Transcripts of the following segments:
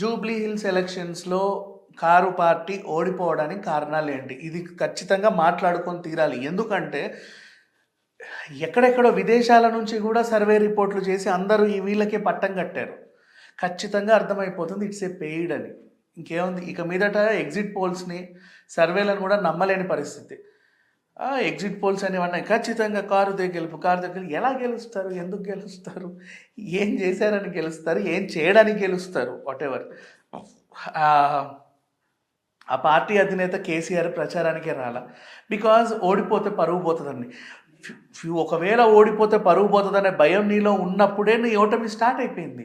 Jubilee Hills ఎలక్షన్స్లో car party ఓడిపోవడానికి కారణాలు ఏంటి? ఇది ఖచ్చితంగా మాట్లాడుకొని తీరాలి. ఎందుకంటే ఎక్కడెక్కడో విదేశాల నుంచి కూడా సర్వే రిపోర్ట్లు చేసి అందరూ ఈ వీళ్ళకే పట్టం కట్టారు. ఖచ్చితంగా అర్థమైపోతుంది ఇట్స్ ఏ పెయిడ్ అని. ఇంకేముంది? ఇక మీదట ఎగ్జిట్ పోల్స్ని సర్వేలను కూడా నమ్మలేని పరిస్థితి. ఎగ్జిట్ పోల్స్ అనేవన్నీ ఖచ్చితంగా కారు దగ్గర గెలుపు కారు దగ్గర ఎలా గెలుస్తారు ఎందుకు గెలుస్తారు ఏం చేశారని గెలుస్తారు ఏం చేయడానికి గెలుస్తారు వాట్ ఎవర్ ఆ పార్టీ అధినేత కేసీఆర్ ప్రచారానికే రాలా. బికాజ్ ఓడిపోతే పరువు పోతుందండి. ఒకవేళ ఓడిపోతే పరువు పోతుందనే భయం నీలో ఉన్నప్పుడే నీ ఓటమి స్టార్ట్ అయిపోయింది.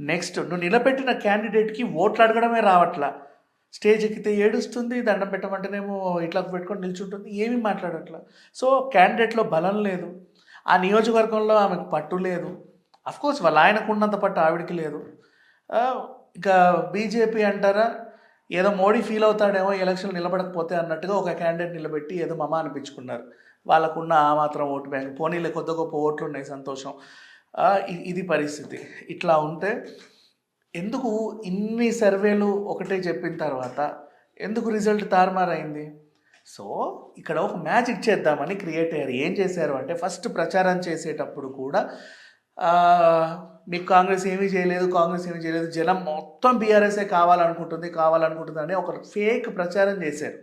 నెక్స్ట్ నువ్వు నిలబెట్టిన క్యాండిడేట్కి ఓట్లు అడగడమే రావట్లా. స్టేజ్ ఎక్కితే ఏడుస్తుంది దండం పెట్టమంటేనేమో ఇట్లా పెట్టుకొని నిల్చుంటుంది ఏమీ మాట్లాడట్ల. సో క్యాండిడేట్లో బలం లేదు. ఆ నియోజకవర్గంలో ఆమెకు పట్టు లేదు. అఫ్కోర్స్ వాళ్ళ ఆయనకు ఉన్నంత పట్టు ఆవిడకి లేదు. ఇంకా ఇక బీజేపీ అంటారా ఏదో మోడీ ఫీల్ అవుతాడేమో ఎలక్షన్ నిలబడకపోతే అన్నట్టుగా ఒక క్యాండిడేట్ నిలబెట్టి ఏదో మమ అనిపించుకున్నారు. వాళ్ళకున్న ఆ మాత్రం ఓటు బ్యాంక్. పోనీలే కొద్ది గొప్ప ఓట్లు ఉన్నాయి సంతోషం ఇది పరిస్థితి. ఇట్లా ఉంటే ఎందుకు ఇన్ని సర్వేలు ఒకటే చెప్పిన తర్వాత ఎందుకు రిజల్ట్ తారుమారైంది? సో ఇక్కడ ఒక మ్యాజిక్ చేద్దామని క్రియేట్ అయ్యారు. ఏం చేశారు అంటే ఫస్ట్ ప్రచారం చేసేటప్పుడు కూడా మీకు కాంగ్రెస్ ఏమీ చేయలేదు కాంగ్రెస్ ఏమీ చేయలేదు జనం మొత్తం బీఆర్ఎస్ఏ కావాలనుకుంటుంది కావాలనుకుంటుంది అని ఒక ఫేక్ ప్రచారం చేశారు.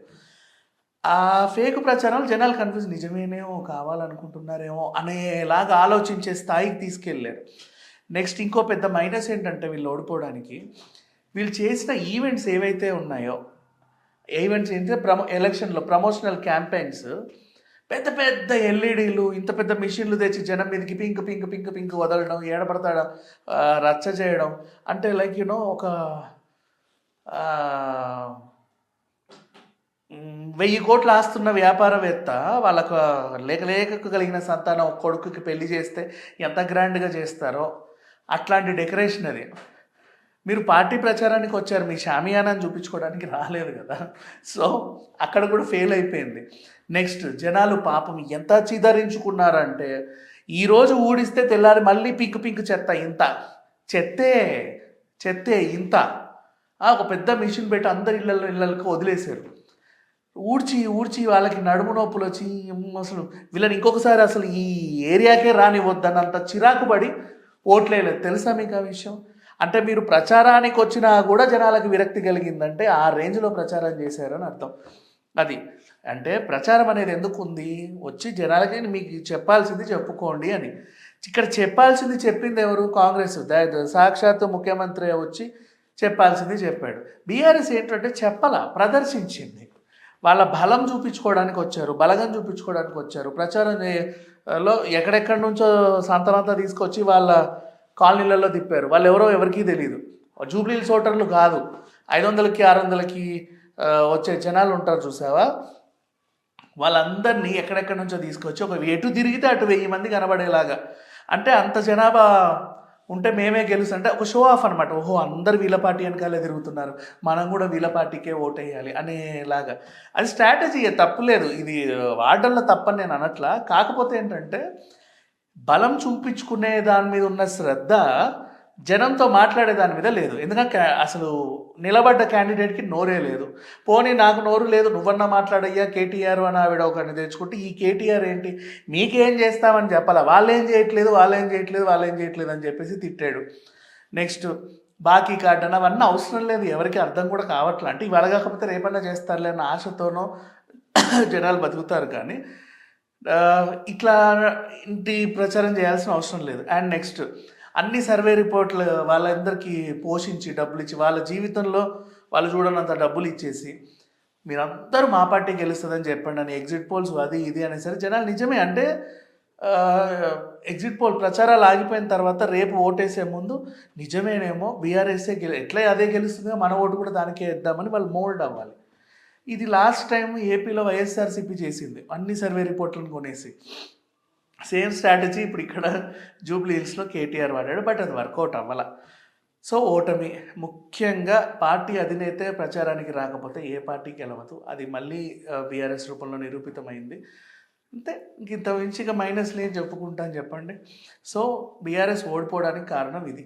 ఆ ఫేక్ ప్రచారాలు జనాలు కన్ఫ్యూజ్ నిజమేనేమో కావాలనుకుంటున్నారేమో అనేలాగా ఆలోచించే స్థాయికి తీసుకెళ్ళారు. నెక్స్ట్ ఇంకో పెద్ద మైనస్ ఏంటంటే వీళ్ళు ఓడిపోవడానికి వీళ్ళు చేసిన ఈవెంట్స్ ఏవైతే ఉన్నాయో ఈవెంట్స్ ఏంటంటే ప్రమో ఎలక్షన్లో ప్రమోషనల్ క్యాంపెయిన్స్ పెద్ద పెద్ద ఎల్ఈడీలు ఇంత పెద్ద మిషన్లు తెచ్చి జనం మీదకి పింక్ పింక్ పింక్ పింక్ వదలడం ఏడబడతాడ రచ్చ చేయడం. అంటే లైక్ యూనో ఒక వెయ్యి కోట్లు ఆస్తున్న వ్యాపారవేత్త వాళ్ళకు లేక లేఖకు కలిగిన సంతానం ఒక కొడుకుకి పెళ్ళి చేస్తే ఎంత గ్రాండ్గా చేస్తారో అట్లాంటి డెకరేషన్ అది. మీరు పార్టీ ప్రచారానికి వచ్చారు మీ షామియానాన్ని చూపించుకోవడానికి రాలేదు కదా. సో అక్కడ కూడా ఫెయిల్ అయిపోయింది. నెక్స్ట్ జనాలు పాపం ఎంత చిదరించుకున్నారంటే ఈరోజు ఊడిస్తే తెల్లారి మళ్ళీ పింక్ పింక్ చెత్త ఇంత. చెత్తే చెత్తే ఇంత. ఒక పెద్ద మిషన్ పెట్టి అందరి ఇళ్ళల్లో ఇళ్ళకి వదిలేశారు. ఊడ్చి ఊడ్చి వాళ్ళకి నడుము నొప్పులు వచ్చి అసలు వీళ్ళని ఇంకొకసారి అసలు ఈ ఏరియాకే రానివద్దన్నంత చిరాకు పడి ఓట్లేదు తెలుసా మీకు ఆ విషయం? అంటే మీరు ప్రచారానికి వచ్చినా కూడా జనాలకు విరక్తి కలిగిందంటే ఆ రేంజ్లో ప్రచారం చేశారని అర్థం. అది అంటే ప్రచారం అనేది ఎందుకు ఉంది? వచ్చి జనాలకి మీకు చెప్పాల్సింది చెప్పుకోండి అని. ఇక్కడ చెప్పాల్సింది చెప్పింది ఎవరు? కాంగ్రెస్. సాక్షాత్తు ముఖ్యమంత్రి వచ్చి చెప్పాల్సింది చెప్పాడు. బీఆర్ఎస్ ఏంటంటే చెప్పాల? ప్రదర్శించింది. వాళ్ళ బలం చూపించుకోవడానికి వచ్చారు బలగం చూపించుకోవడానికి వచ్చారు ప్రచారం లో ఎక్కడెక్కడి నుంచో సంతనంతా తీసుకొచ్చి వాళ్ళ కాలనీలలో తిప్పారు. వాళ్ళు ఎవరో ఎవరికీ తెలియదు జూబ్లీల్స్ సోటర్లు కాదు. ఐదు వందలకి ఆరు వందలకి వచ్చే జనాలు ఉంటారు చూసావా? వాళ్ళందరినీ ఎక్కడెక్కడి నుంచో తీసుకొచ్చి ఒక ఎటు తిరిగితే అటు వెయ్యి మంది కనబడేలాగా. అంటే అంత జనాభా ఉంటే మేమే గెలుసు అంటే ఒక షో ఆఫ్ అనమాట ఓహో అందరు వీళ్ళ పార్టీ వెనకాలే తిరుగుతున్నారు. మనం కూడా వీళ్ళ పార్టీకే ఓటేయాలి అనేలాగా. అది స్ట్రాటజీ తప్పులేదు ఇది వాడడంలో తప్పని నేను అనట్లా. కాకపోతే ఏంటంటే బలం చూపించుకునే దాని మీద ఉన్న శ్రద్ధ జనంతో మాట్లాడే దాని మీద లేదు. ఎందుకంటే అసలు నిలబడ్డ క్యాండిడేట్కి నోరే లేదు. పోనీ నాకు నోరు లేదు నువ్వన్నా మాట్లాడయ్యా కేటీఆర్ అని ఆవిడ ఒకరిని తెచ్చుకుంటే ఈ కేటీఆర్ ఏంటి? మీకేం చేస్తామని చెప్పాలా? వాళ్ళు ఏం చేయట్లేదు వాళ్ళు ఏం చేయట్లేదు వాళ్ళు ఏం చేయట్లేదు అని చెప్పేసి తిట్టాడు. నెక్స్ట్ బాకీ కార్డు అని అవన్నీ అవసరం లేదు. ఎవరికి అర్థం కూడా కావట్లే. అంటే ఇవాళ కాకపోతే రేపన్నా చేస్తారులే అన్న ఆశతోనో జనాలు బతుకుతారు కానీ ఇట్లా ఇంటి ప్రచారం చేయాల్సిన అవసరం లేదు. అండ్ నెక్స్ట్ అన్ని సర్వే రిపోర్ట్లు వాళ్ళందరికీ పోషించి డబ్బులు ఇచ్చి వాళ్ళ జీవితంలో వాళ్ళు చూడనంత డబ్బులు ఇచ్చేసి మీరందరూ మా పార్టీ గెలుస్తుందని చెప్పండి అని ఎగ్జిట్ పోల్స్ అది ఇది అనేసరి జనాలు నిజమే అంటే ఎగ్జిట్ పోల్ ప్రచారాలు ఆగిపోయిన తర్వాత రేపు ఓటేసే ముందు నిజమేనేమో బీఆర్ఎస్ఏ గెలి ఎట్లా అదే గెలుస్తుందో మన ఓటు కూడా దానికే ఇద్దామని వాళ్ళు మోల్డ్ అవ్వాలి. ఇది లాస్ట్ టైం ఏపీలో వైఎస్ఆర్సీపీ చేసింది అన్ని సర్వే రిపోర్ట్లను కొనేసి. సేమ్ స్ట్రాటజీ ఇప్పుడు ఇక్కడ జూబ్లీ హిల్స్లో కేటీఆర్ వాడాడు బట్ అది వర్కౌట్ అవ్వాల. సో ఓటమి ముఖ్యంగా పార్టీ అధినేతే ప్రచారానికి రాకపోతే ఏ పార్టీ గెలవదు. అది మళ్ళీ బీఆర్ఎస్ రూపంలో నిరూపితమైంది. అంతే ఇంత మించిగా మైనస్ లేని చెప్పుకుంటాను చెప్పండి. సో బీఆర్ఎస్ ఓడిపోవడానికి కారణం ఇది.